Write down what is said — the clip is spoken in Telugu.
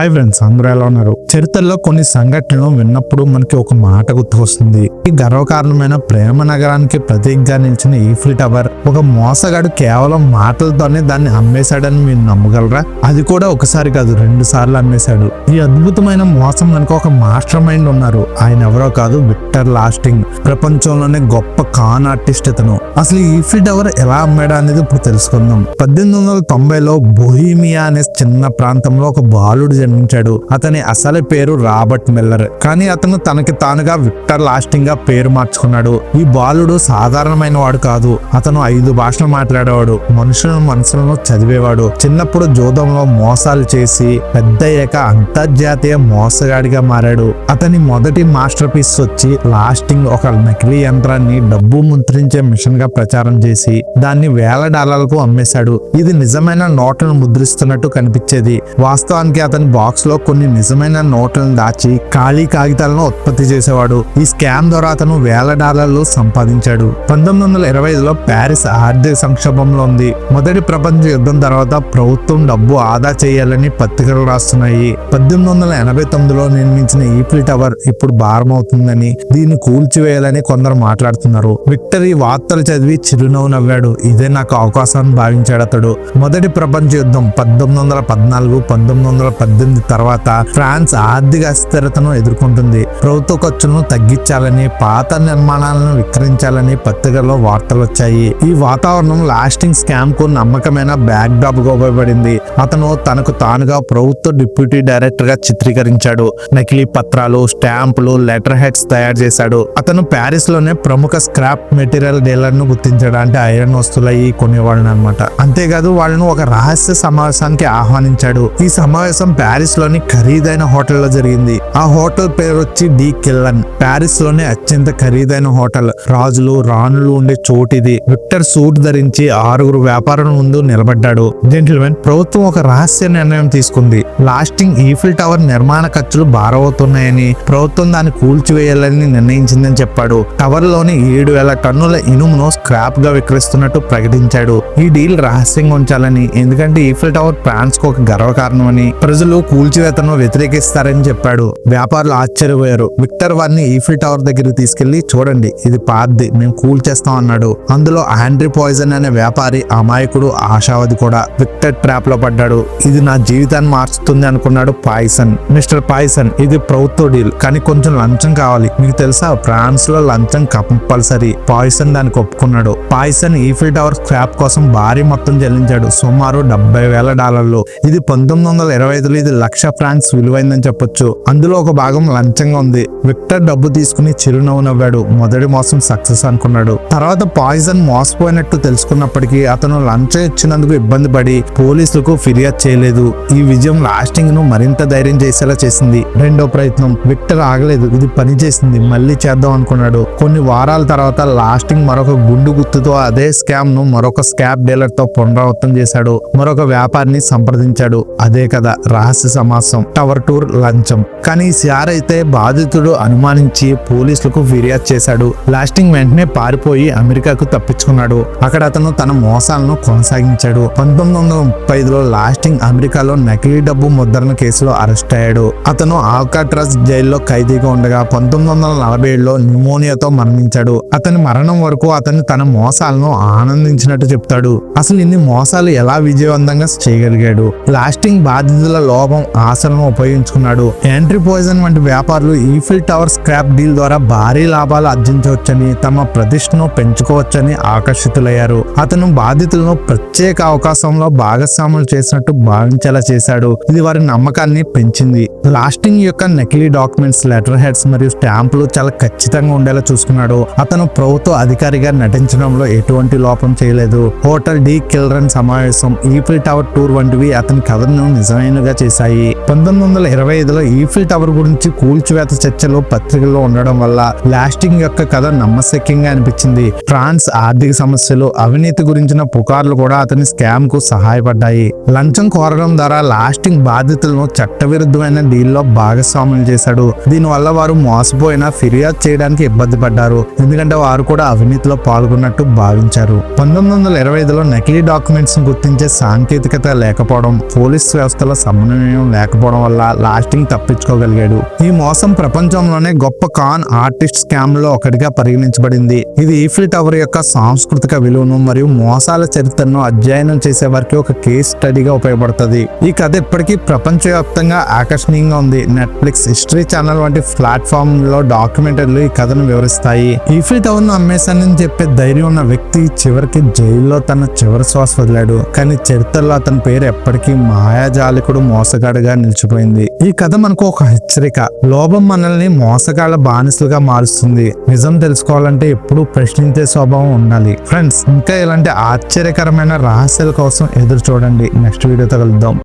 హాయ్ ఫ్రెండ్స్ అందరూ ఎలా ఉన్నారు? చరిత్రలో కొన్ని సంఘటనలు విన్నప్పుడు మనకి ఒక మాట గుర్తుకొస్తుంది. ఈ గర్వకారణమైన ప్రేమ నగరానికి ప్రతీకగా నిలిచిన ఈఫిల్ టవర్ ఒక మోసగాడు కేవలం మాటలతోనే దాన్ని అమ్మేశాడని మీరు నమ్మగలరా? అది కూడా ఒకసారి కాదు రెండు సార్లు అమ్మేశాడు. ఈ అద్భుతమైన మోసం వెనుక ఒక మాస్టర్ మైండ్ ఉన్నారు. ఆయన ఎవరో కాదు విక్టర్ లాస్టింగ్. ప్రపంచంలోనే గొప్ప కాన్ ఆర్టిస్ట్ ఇతను. అసలు ఈఫిల్ టవర్ ఎలా అమ్మాడా అనేది ఇప్పుడు తెలుసుకుందాం. పద్దెనిమిది వందల తొంభైలో బొహీమియా అనే చిన్న ప్రాంతంలో ఒక బాలుడు జన్మించాడు. అతని అసలు పేరు రాబర్ట్ మిల్లర్. కానీ అతను తనకి తానుగా విక్టర్ లాస్టింగ్ గా పేరు మార్చుకున్నాడు. ఈ బాలుడు సాధారణమైన వాడు కాదు. అతను ఐదు భాషలు మాట్లాడేవాడు. మనుషుల మనసులను చదివేవాడు. చిన్నప్పుడు జూదంలో మోసాలు చేసి పెద్ద అయ్యాక అంతర్జాతీయ మోసగాడిగా మారాడు. అతని మొదటి మాస్టర్ పీస్ వచ్చి లాస్టింగ్ ఒక నకిలీ యంత్రాన్ని డబ్బు ముద్రించే మిషన్గా ప్రచారం చేసి దాన్ని వేల డాలర్లకు అమ్మేశాడు. ఇది నిజమైన నోట్లను ముద్రిస్తున్నట్టు కనిపించేది. వాస్తవానికి అతని బాక్స్లో కొన్ని నిజమైన నోట్లను దాచి ఖాళీ కాగితాలను ఉత్పత్తి చేసేవాడు. ఈ స్కామ్ ద్వారా అతను వేల డాలర్లు సంపాదించాడు. పంతొమ్మిది వందల ఇరవై ఐదులో ప్యారిస్ ఆర్థిక సంక్షోభంలో ఉంది. మొదటి ప్రపంచ యుద్ధం తర్వాత ప్రభుత్వం డబ్బు ఆదా చేయాలని పత్రికలు రాస్తున్నాయి. పద్దెనిమిది వందల ఎనభై తొమ్మిదిలో నిర్మించిన ఈఫిల్ టవర్ ఇప్పుడు భారం అవుతుందని దీన్ని కూల్చివేయాలని కొందరు మాట్లాడుతున్నారు. విక్టర్ ఈ వార్తలు చదివి చిరునవ్వు నవ్వాడు. ఇదే నాకు అవకాశాన్ని భావించాడు అతడు. మొదటి ప్రపంచ యుద్ధం పద్దెనిమిది వందల పద్నాలుగు పంతొమ్మిది వందల పద్దెనిమిది తర్వాత ఫ్రాన్స్ ఆర్థిక అస్థిరతను ఎదుర్కొంటుంది. ప్రభుత్వ ఖర్చులను తగ్గించాలని పాత నిర్మాణాలను విక్రయించాలని పత్రికల్లో వార్తలు వచ్చాయి. ఈ వాతావరణం లాస్టింగ్ స్కామ్కు నమ్మకమైన బ్యాక్ డ్రాప్గా ఉపయోగపడింది. అతను తనకు తానుగా ప్రభుత్వ డిప్యూటీ డైరెక్టర్గా చిత్రీకరించాడు. నకిలీ పత్రాలు స్టాంపులు లెటర్ హెడ్స్ తయారు చేశాడు. అతను ప్యారిస్లోనే ప్రముఖ స్క్రాప్ మెటీరియల్ డీలర్ను గుర్తించాడు అంటే ఐరన్ వస్తువులు అయ్యి కొనేవాళ్ళని అనమాట అంతేకాదు వాళ్ళను ఒక రహస్య సమావేశానికి ఆహ్వానించాడు. ఈ సమావేశం ప్యారిస్లోని ఖరీదైన హోటల్లో జరిగింది. ఆ హోటల్ పేరు వచ్చి డి కిల్లన్. ప్యారిస్లోనే అత్యంత ఖరీదైన హోటల్. రాజులు రాణులు ఉండే చోటిది. విక్టర్ సూట్ ధరించి ఆరుగురు వ్యాపారుల ముందు నిలబడ్డాడు. జెంటిల్మెన్ ప్రభుత్వం ఒక రహస్య నిర్ణయం తీసుకుంది. లాస్టింగ్ ఈఫిల్ టవర్ నిర్మాణ ఖర్చులు భారవుతున్నాయని ప్రభుత్వం దాన్ని కూల్చివేయాలని నిర్ణయించిందని చెప్పాడు. టవర్లోని ఏడు వేల టన్నుల ఇనుమును స్క్రాప్గా విక్రయిస్తున్నట్టు ప్రకటించాడు. ఈ డీల్ రహస్యంగా ఉంచాలని ఎందుకంటే ఈఫిల్ టవర్ ఫ్రాన్స్కు ఒక గర్వకారణమని. ప్రజలు కూల్చివేతను వ్యతిరేకిస్తారని చెప్పాడు. వ్యాపారులు ఆశ్చర్యపోయారు. విక్టర్ వారిని ఈఫిల్ టవర్ దగ్గర దగ్గరికి తీసుకెళ్ళి చూడండి ఇది పాద్ది మేము కూల్ చేస్తాం అన్నాడు. అందులో ఆండ్రీ పాయిజన్ అనే వ్యాపారి అమాయకుడు ఆశావాది కూడా విక్టర్ ట్రాప్లో పడ్డాడు. ఇది నా జీవితాన్ని మార్చుతుంది అనుకున్నాడు పాయిసన్ మిస్టర్ పాయిసన్ ఇది ప్రభుత్వ డీల్ కానీ కొంచెం లంచం కావాలి. మీకు తెలుసా ఫ్రాన్స్లో లంచం కంపల్సరీ. పాయిసన్ దానికి ఒప్పుకున్నాడు. పాయిసన్ ఈఫిల్ టవర్ స్క్రాప్ కోసం భారీ మొత్తం చెల్లించాడు. సుమారు డెబ్బై వేల డాలర్లు. ఇది పంతొమ్మిది వందల ఇరవై ఐదులో ఇది లక్ష ఫ్రాంక్స్ విలువైందని చెప్పొచ్చు. అందులో ఒక భాగం లంచంగా ఉంది. విక్టర్ డబ్బు తీసుకుని చిరునవ్వు నవ్వాడు మొదటి మోసం సక్సెస్ అనుకున్నాడు. తర్వాత పాయిజన్ మోసపోయినట్టు తెలుసుకున్నప్పటికీ అతను లంచం ఇచ్చినందుకు ఇబ్బంది పడి పోలీసులకు ఫిర్యాదు చేయలేదు. ఈ విజయం లాస్టింగ్ను మరింత ధైర్యం చేసేలా చేసింది. రెండో ప్రయత్నం విక్టర్ ఆగలేదు ఇది పని చేసింది మళ్ళీ చేద్దాం అనుకున్నాడు. కొన్ని వారాల తర్వాత లాస్టింగ్ మరొక గుండు గుర్తుతో అదే స్కామ్ను మరొక స్కాప్ డీలర్తో పునరావృతం చేశాడు. మరొక వ్యాపారిని సంప్రదించాడు. అదే కదా రహస్య సమాసం టవర్ టూర్ లంచం. కానీ సార్ అయితే బాధితుడు అనుమానించి పోలీసులు పోలీసులకు ఫిర్యాదు చేశాడు. లాస్టింగ్ వెంటనే పారిపోయి అమెరికాకు తప్పించుకున్నాడు. అక్కడ అతను తన మోసాలను కొనసాగించాడు. పంతొమ్మిది వందల ముప్పై ఐదులో లాస్టింగ్ అమెరికాలో నకిలీ డబ్బు ముద్రణ కేసులో అరెస్ట్ అయ్యాడు. అతను ఆల్కాట్రస్ జైల్లో ఖైదీగా ఉండగా పంతొమ్మిది వందల నలభై ఏడులో న్యూమోనియాతో మరణించాడు. అతని మరణం వరకు అతను తన మోసాలను ఆనందించినట్టు చెప్తాడు. అసలు ఇన్ని మోసాలు ఎలా విజయవంతంగా చేయగలిగాడు? లాస్టింగ్ బాధితుల లోపం ఆశలను ఉపయోగించుకున్నాడు. యాంట్రీ పాయిజన్ వంటి వ్యాపారులు ఈఫిల్ టవర్ స్క్రాప్ డీల్ ద్వారా భారీ లాభాలు ఆర్జించవచ్చని తమ ప్రతిష్టను పెంచుకోవచ్చని ఆకర్షితులయ్యారు. అతను బాధితులను ప్రత్యేక అవకాశంలో భాగస్వాములు చేసినట్టు భావించేలా చేశాడు. ఇది వారి నమ్మకాన్ని పెంచింది. లాస్టింగ్ యొక్క నకిలీ డాక్యుమెంట్స్ లెటర్ హెడ్స్ మరియు స్టాంపులు చాలా ఖచ్చితంగా ఉండేలా చూసుకున్నాడు. అతను ప్రభుత్వ అధికారిగా నటించడంలో ఎటువంటి లోపం చేయలేదు. హోటల్ డి కిల్రన్ సమావేశం ఈఫిల్ టవర్ టూర్ వంటివి అతని కథను నిజమైనగా చేశాయి. పంతొమ్మిది వందల ఇరవై ఐదులో ఈఫిల్ టవర్ గురించి కూల్చివేత చర్చలు పత్రికల్లో ఉండడం వల్ల లాస్టింగ్ యొక్క కథ నమ్మశక్యంగా అనిపించింది. ఫ్రాన్స్ ఆర్థిక సమస్యలు అవినీతి గురించిన పుకార్లు కూడా అతని స్కామ్కు సహాయపడ్డాయి. లంచం కోరడం ద్వారా లాస్టింగ్ బాధితులను చట్టవిరుద్ధమైన డీల్లో భాగస్వామ్యం చేశాడు. దీనివల్ల వారు మోసపోయినా ఫిర్యాదు చేయడానికి ఇబ్బంది పడ్డారు. ఎందుకంటే వారు కూడా అవినీతిలో పాల్గొన్నట్టు భావించారు. పంతొమ్మిది వందల ఇరవై ఐదులో నకిలీ డాక్యుమెంట్స్ గుర్తించే సాంకేతికత లేకపోవడం పోలీస్ వ్యవస్థలో సమన్వయం లేకపోవడం వల్ల లాస్టింగ్ తప్పించుకోగలిగాడు. ఈ మోసం ప్రపంచంలోనే గొప్ప కాన్ ఆర్టిస్ట్ స్కామ్లో ఒకటిగా పరిగణించబడింది. ఇది ఈఫిల్ టవర్ యొక్క సాంస్కృతిక విలువను మరియు మోసాల చరిత్రను అధ్యయనం చేసే వారికి ఒక కేస్ స్టడీగా ఉపయోగపడుతుంది. ఈ కథ ఇప్పటికీ ప్రపంచవ్యాప్తంగా ఆకర్షణీయంగా ఉంది. నెట్ఫ్లిక్స్ హిస్టరీ ఛానల్ వంటి ప్లాట్ఫామ్లో డాక్యుమెంటరీలు ఈ కథను వివరిస్తాయి. ఈఫిల్ టవర్ను అమ్మేశానని చెప్పే ధైర్యం ఉన్న వ్యక్తి చివరికి జైల్లో తన చివరి శ్వాస వదిలాడు. కానీ చరిత్రలో అతని పేరు ఎప్పటికీ మాయాజాలికుడు మోసగాడుగా నిలిచిపోయింది. ఈ కథ మనకు ఒక హెచ్చరిక. లోభం మనల్ని మోసగాళ్ళ బానిసలుగా మారుస్తుంది. నిజం తెలుసుకోవాలంటే ఎప్పుడు ప్రశ్నించే స్వభావం ఉండాలి. ఫ్రెండ్స్ ఇంకా ఇలాంటి ఆశ్చర్యకరమైన రహస్యాల కోసం ఎదురు చూడండి. నెక్స్ట్ వీడియోతో కలుద్దాం.